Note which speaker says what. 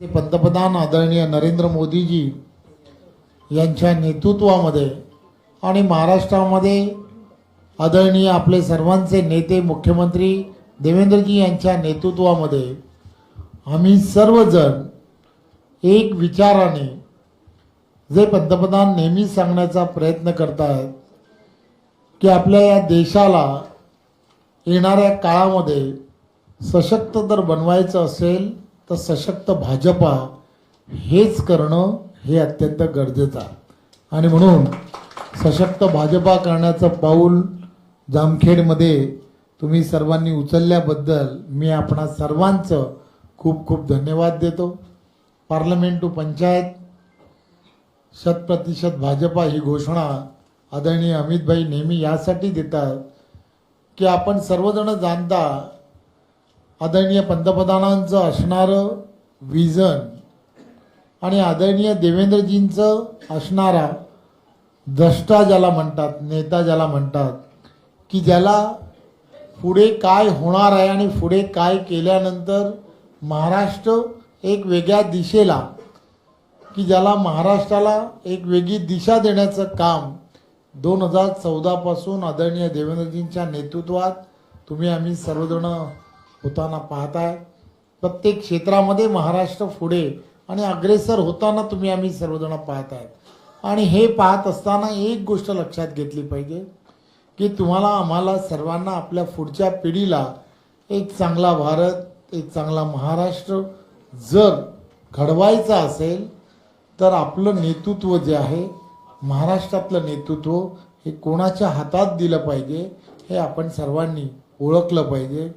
Speaker 1: पंतप्रधान आदरणीय नरेंद्र मोदीजी यांच्या नेतृत्वामध्ये आणि महाराष्ट्रामध्ये आदरणीय आपले सर्वांचे नेते मुख्यमंत्री देवेंद्रजी यांच्या नेतृत्वामध्ये आम्ही सर्वजण एक विचाराने जे पंतप्रधान नेहमीच सांगण्याचा प्रयत्न करतात की आपल्या या देशाला येणाऱ्या काळामध्ये सशक्त जर बनवायचं असेल तर सशक्त भाजपा हेच करणं हे अत्यंत गरजेचं आहे. आणि म्हणून सशक्त भाजपा करण्याचं पाऊल जामखेडमध्ये तुम्ही सर्वांनी उचलल्याबद्दल मी आपणा सर्वांचं खूप खूप धन्यवाद देतो. पार्लमेंट टू पंचायत शतप्रतिशत भाजपा ही घोषणा आदरणीय अमितभाई नेहमी यासाठी देतात की आपण सर्वजण जाणता आदरणीय पंतप्रधानांचं असणारं विजन आणि आदरणीय देवेंद्रजींचं असणारा द्रष्टा ज्याला म्हणतात नेता ज्याला म्हणतात की ज्याला पुढे काय होणार आहे आणि पुढे काय केल्यानंतर महाराष्ट्र एक वेगळ्या दिशेला की ज्याला महाराष्ट्राला एक वेगळी दिशा देण्याचं काम दोन हजार चौदापासून आदरणीय देवेंद्रजींच्या नेतृत्वात तुम्ही आम्ही सर्वजण होताना पाहताय. प्रत्येक क्षेत्रामध्ये महाराष्ट्र पुढे आणि अग्रेसर होताना तुम्ही आम्ही सर्वजण पाहताय. आणि हे पाहत असताना एक गोष्ट लक्षात घेतली पाहिजे की तुम्हाला आम्हाला सर्वांना आपल्या पुढच्या पिढीला एक चांगला भारत एक चांगला महाराष्ट्र जर घडवायचा असेल तर आपलं नेतृत्व जे आहे महाराष्ट्रातलं नेतृत्व हे कोणाच्या हातात दिलं पाहिजे हे आपण सर्वांनी ओळखलं पाहिजे.